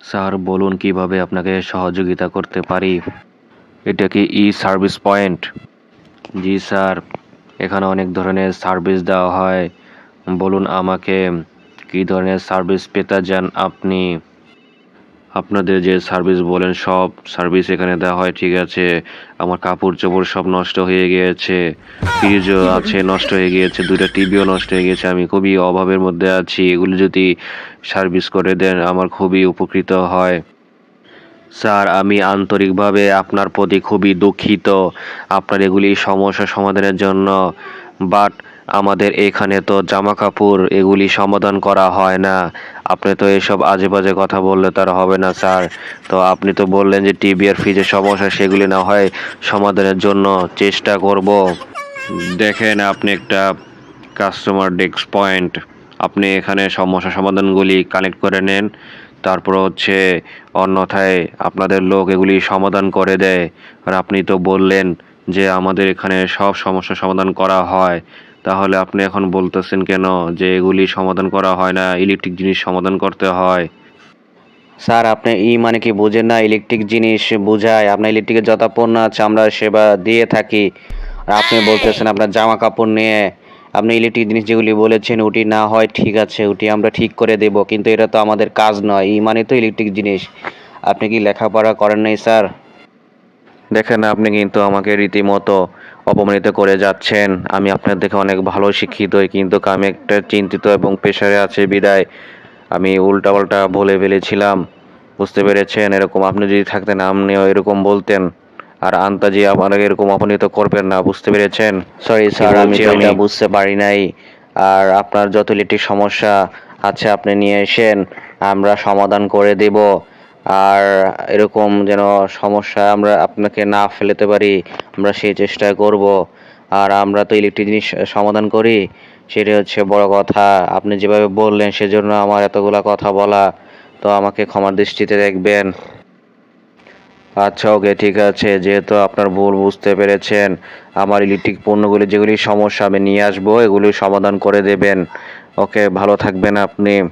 Sir, বলুন কীভাবে আপনাকে সহযোগিতা করতে পারি? এটা কি ই সার্ভিস পয়েন্ট জি, স্যার। এখানে অনেক ধরনের সার্ভিস দেওয়া হয়। বলুন আমাকে কী ধরনের সার্ভিস পেতে চান আপনি? আপনাদের যে সার্ভিস বলেন, সব সার্ভিস এখানে দেওয়া হয়, ঠিক আছে। আমার কাপড় চোপড় সব নষ্ট হয়ে গিয়েছে। ফ্রিজও আছে, নষ্ট হয়ে গিয়েছে, দুইটা টিভিও নষ্ট হয়ে গেছে আমি খুবই অভাবের মধ্যে আছি। এগুলো যদি সার্ভিস করে দেন, আমার খুবই উপকৃত হয়। স্যার, আমি আন্তরিকভাবে আপনার প্রতি খুবই দুঃখিত। আপনার এগুলি সমস্যা সমাধানের জন্য। বাট আমাদের এখানে তো জামা কাপড় এগুলি সমাধান করা হয় না। আপনি তো এসব আজে বাজে কথা বললে তার হবে না, স্যার। তো আপনি তো বললেন যে টিভি আর ফ্রিজের সমস্যা সেগুলি না হয় সমাধানের জন্য চেষ্টা করব। দেখেন আপনি একটা কাস্টমার ডেস্ক পয়েন্ট আপনি এখানে সমস্যা সমাধানগুলি কানেক্ট করে নেন। তারপর হচ্ছে অন্যথায় আপনাদের লোক এগুলি সমাধান করে দেয়। আর আপনি তো বললেন যে আমাদের এখানে সব সমস্যা সমাধান করা হয়। তাহলে আপনি এখন বলতেছেন কেন যে এগুলি সমাধান করা হয় না ইলেকট্রিক জিনিস সমাধান করতে হয়? স্যার, আপনি ই মানে কি বুঝেন না ইলেকট্রিক জিনিস বোঝায়, আপনার ইলেকট্রিকের যত আছে আমরা সেবা দিয়ে থাকি। আর আপনি বলতেছেন আপনার জামা কাপড় নিয়ে, আপনি ইলেকট্রিক জিনিস যেগুলি বলেছেন, ওটি না হয় ঠিক আছে, ওটি আমরা ঠিক করে দেব, কিন্তু এটা তো আমাদের কাজ নয়, ই মানে তো ইলেকট্রিক জিনিস। আপনি কি লেখাপড়া করেন নাই, স্যার? দেখেন আপনি কিন্তু আমাকে রীতিমতো অপমানিত করে যাচ্ছেন। আমি আপনার দেখে অনেক ভালো শিক্ষিত কিন্তু আমি একটা চিন্তিত এবং প্রেশারে আছে বিদায়। আমি উল্টাপাল্টা বলে ফেলেছিলাম বুঝতে পেরেছেন? এরকম আপনি যদি থাকতেন আপনিও এরকম বলতেন। আর আন্তাজি আমাকে এরকম অপমানিত করবেন না বুঝতে পেরেছেন? সরি স্যার আমি? এটা বুঝতে পারি নাই। আর আপনার যত ইলেকট্রিক সমস্যা আছে আপনি নিয়ে এসেন আমরা সমাধান করে দেব। আর এরকম যেন সমস্যা আমরা আপনাকে না ফেলতে পারি, আমরা সেই চেষ্টা করব। আর আমরা তো ইলেকট্রিক জিনিস সমাধান করি সেটা হচ্ছে বড় কথা। আপনি যেভাবে বললেন, সেজন্য আমার এতগুলা কথা বলা। তো আমাকে ক্ষমার দৃষ্টিতে দেখবেন। আচ্ছা ওকে, ঠিক আছে। যেহেতু আপনার ভুল বুঝতে পেরেছেন, আমার ইলেকট্রিক পণ্যগুলি যেগুলি সমস্যা, আমি নিয়ে আসব, এগুলি সমাধান করে দেবেন। ওকে, ভালো থাকবেন আপনি।